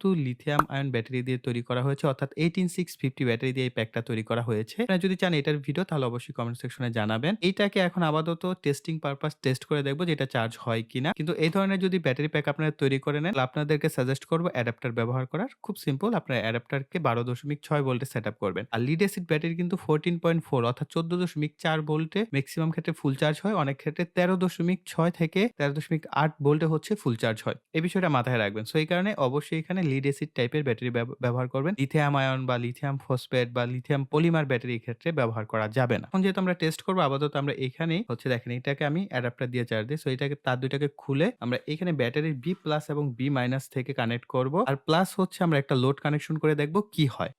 কিন্তু lithium ion battery দিয়ে তৈরি করা হয়েছে, অর্থাৎ 18650 ব্যাটারি দিয়ে এই প্যাকটা তৈরি করা হয়েছে। যদি চান এটার ভিডিও তাহলে অবশ্যই কমেন্ট সেকশনে জানাবেন। এইটাকে এখন আপাতত টেস্টিং পারপাস টেস্ট করে দেখব যে এটা চার্জ হয় কিনা। কিন্তু এই ধরনের যদি ব্যাটারি প্যাক আপনারা তৈরি করে নেন আপনাদেরকে সাজেস্ট করব অ্যাডাপ্টার ব্যবহার করার। খুব সিম্পল আপনারা অ্যাডাপ্টারকে 12.6 ভোল্টে সেটআপ করবেন। আর লিড ব্যাটারি কিন্তু 14.4 অর্থাৎ 14.4 ভোল্টে মেক্সিমাম ক্ষেত্রে ফুল চার্জ হয়। অনেক ক্ষেত্রে 13.6 থেকে 13.8 ভোল্টে হচ্ছে ফুল চার্জ হয়। এই বিষয়টা মাথায় রাখবেন। সো এই কারণে অবশ্যই এখানে লিড অ্যাসিড টাইপের ব্যাটারি ব্যবহার করবেন। লিথিয়াম আয়ন বা লিথিয়াম ফসফেট বা লিথিয়াম পলিমার ব্যাটারির ক্ষেত্রে ব্যবহার করা যাবে না। এখন যেহেতু আমরা টেস্ট করব, আপাতত আমরা এখানেই হচ্ছে দেখেন, এটাকে আমি অ্যাডাপ্টার দিয়ে চার্জ দিই। সো এটাকে, তার দুইটাকে খুলে আমরা এখানে ব্যাটারির বি প্লাস এবং বি মাইনাস থেকে কানেক্ট করব। আর প্লাস হচ্ছে আমরা একটা লোড কানেকশন করে দেখব কি হয়।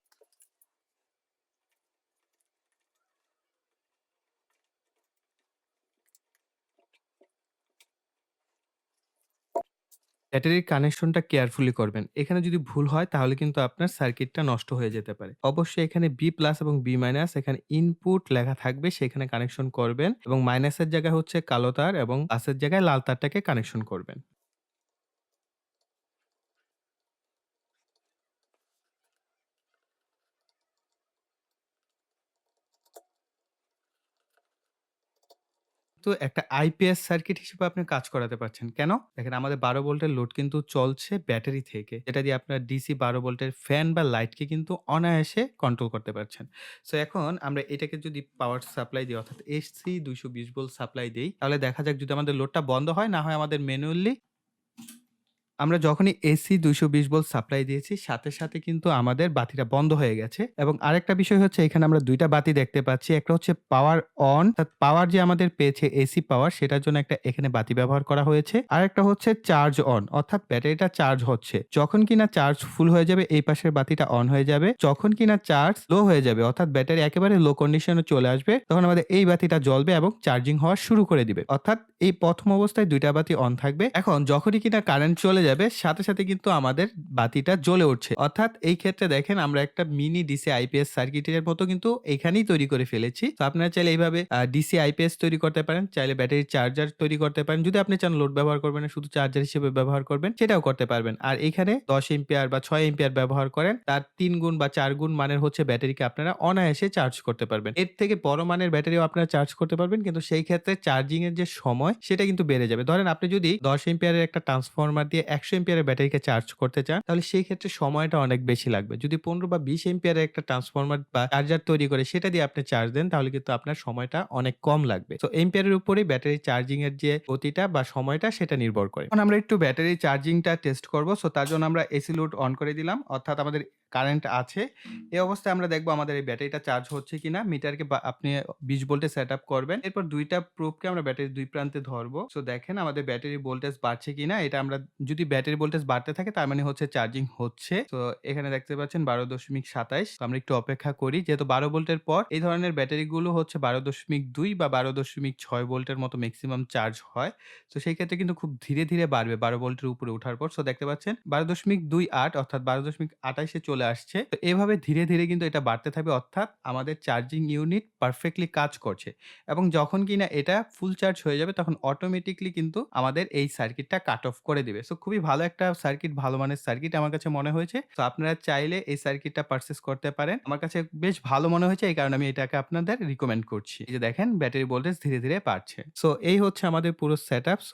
ব্যাটারির কানেকশনটা কেয়ারফুলি করবেন। এখানে যদি ভুল হয়, তাহলে কিন্তু আপনার সার্কিটটা নষ্ট হয়ে যেতে পারে। অবশ্যই এখানে বি প্লাস এবং বি মাইনাস এখানে ইনপুট লেখা থাকবে, সেখানে কানেকশন করবেন এবং মাইনাসের জায়গায় হচ্ছে কালো তার এবং প্লাসের জায়গায় লাল তারটাকে কানেকশন করবেন। তো একটা আইপিএস সার্কিট হিসেবে আপনি কাজ করাতে পারছেন। কেন? দেখেন আমাদের ১২ ভোল্টের লোড কিন্তু চলছে ব্যাটারি থেকে। এটা দিয়ে আপনার ডিসি ১২ ভোল্টের ফ্যান বা লাইটকে কিন্তু অনায়াসে কন্ট্রোল করতে পারছেন। সো এখন আমরা এটাকে যদি পাওয়ার সাপ্লাই দিই অর্থাৎ এসসি দুইশো বিশ ভোল্ট সাপ্লাই দিই তাহলে দেখা যাক যদি আমাদের লোডটা বন্ধ হয়, না হয় আমাদের ম্যানুয়ালি আমরা যখনই এসি ২২০ ভোল্ট সাপ্লাই দিয়েছি সাথে, সাথে কিন্তু আমাদের বাতিটা বন্ধ হয়ে গেছে এবং আরেকটা বিষয় হচ্ছে এখানে আমরা দুইটা বাতি দেখতে পাচ্ছি। একটা হচ্ছে পাওয়ার অন পাওয়ার যে আমাদের পেয়েছে এসি পাওয়ার সেটার জন্য একটা এখানে বাতি ব্যবহার করা হয়েছে। আর একটা হচ্ছে চার্জ অন অর্থাৎ ব্যাটারিটা চার্জ হচ্ছে। যখন কিনা চার্জ ফুল হয়ে যাবে এই পাশের বাতিটা অন হয়ে যাবে। যখন কিনা চার্জ লো হয়ে যাবে অর্থাৎ ব্যাটারি একেবারে লো কন্ডিশনে চলে আসবে তখন আমাদের এই বাতিটা জ্বলবে এবং চার্জিং হওয়া শুরু করে দিবে। অর্থাৎ এই প্রথম অবস্থায় দুইটা বাতি অন থাকবে। এখন যখনই কিনা কারেন্ট চলে যাবে সাথে, সাথে কিন্তু আমাদের বাতিটা জ্বলে উঠছে। অর্থাৎ এই ক্ষেত্রে দেখেন আমরা একটা মিনি ডিসি আইপিএস সার্কিটের মতো কিন্তু এখানেই তৈরি করে ফেলেছি। তো আপনারা চাইলে এইভাবে ডিসি আইপিএস তৈরি করতে পারেন। চাইলে ব্যাটারি চার্জার তৈরি করতে পারেন। যদি আপনি চান লোড ব্যবহার করবেন শুধু চার্জার হিসেবে ব্যবহার করবেন সেটাও করতে পারবেন। আর এখানে ১০ এম্পিয়ার বা ছয় এম্পিয়ার ব্যবহার করেন তার ৩ গুণ বা চার গুণ মানের হচ্ছে ব্যাটারিকে আপনারা অনায়াসে চার্জ করতে পারবেন। এর থেকে বড় মানের ব্যাটারিও আপনারা চার্জ করতে পারবেন কিন্তু সেই ক্ষেত্রে চার্জিং এর যে সময় সেটা কিন্তু বেড়ে যাবে। ধরেন আপনি যদি ১০ এম্পিয়ারের একটা ট্রান্সফরমার দিয়ে ১০০ এম্পিয়ারের ব্যাটারিকে চার্জ করতে চান, তাহলে সেই ক্ষেত্রে সময়টা অনেক বেশি লাগবে। যদি ১৫ বা ২০ এম্পিয়ারের একটা ট্রান্সফরমার বা চার্জার তৈরি করে সেটা দিয়ে আপনি চার্জ দেন, তাহলে কিন্তু আপনার সময়টা অনেক কম লাগবে। তো এম্পিয়ারের উপরেই ব্যাটারি চার্জিং এর যে গতিটা বা সময়টা সেটা নির্ভর করে। এখন আমরা একটু ব্যাটারি চার্জিংটা টেস্ট করব সো তার জন্য আমরা এসি লোড অন করে দিলাম। অর্থাৎ আমাদের কারেন্ট আছে। এই অবস্থায় আমরা দেখব আমাদের এই ব্যাটারিটা চার্জ হচ্ছে কিনা। মিটারকে আপনি ২০ ভোল্টে সেটআপ করবেন। এরপর ২ টা প্রোবকে আমরা ব্যাটারির দুই প্রান্তে ধরবো সো দেখেন আমাদের ব্যাটারি ভোল্টেজ বাড়ছে কিনা। এটা আমরা যদি ব্যাটারি ভোল্টেজ বাড়তে থাকে তার মানে হচ্ছে চার্জিং হচ্ছে। তো এখানে দেখতে পাচ্ছেন ১২.২৭ তো আমরা একটু অপেক্ষা করি। যেহেতু ১২ ভোল্টের পর এই ধরনের ব্যাটারিগুলো হচ্ছে ১২.২ বা ১২.৬ ভোল্টের মতো ম্যাক্সিমাম চার্জ হয়। তো সেই ক্ষেত্রে কিন্তু খুব ধীরে, ধীরে বাড়বে ১২ ভোল্টের উপরে ওঠার পর। সো দেখতে পাচ্ছেন ১২.২৮ অর্থাৎ ১২.২৮ এ চলে আসছে। তো এভাবে ধীরে, ধীরে কিন্তু এটা বাড়তে থাকবে অর্থাৎ আমাদের চার্জিং ইউনিট পারফেক্টলি কাজ করছে এবং যখন কিনা এটা ফুল চার্জ হয়ে যাবে তখন অটোমেটিকলি কিন্তু আমাদের এই সার্কিটটা কাট অফ করে দিবে। সো খুবই ভালো একটা সার্কিট, ভালো মানের সার্কিট আমার কাছে মনে হয়েছে। তো আপনারা চাইলে এই সার্কিটটা পারচেজ করতে পারেন। আমার কাছে বেশ ভালো মনে হয়েছে এই কারণে আমি এটাকে আপনাদের রিকমেন্ড করছি। এই যে দেখেন ব্যাটারি ভোল্টেজ ধীরে, ধীরে বাড়ছে। সো এই হচ্ছে আমাদের পুরো সেটআপ। সো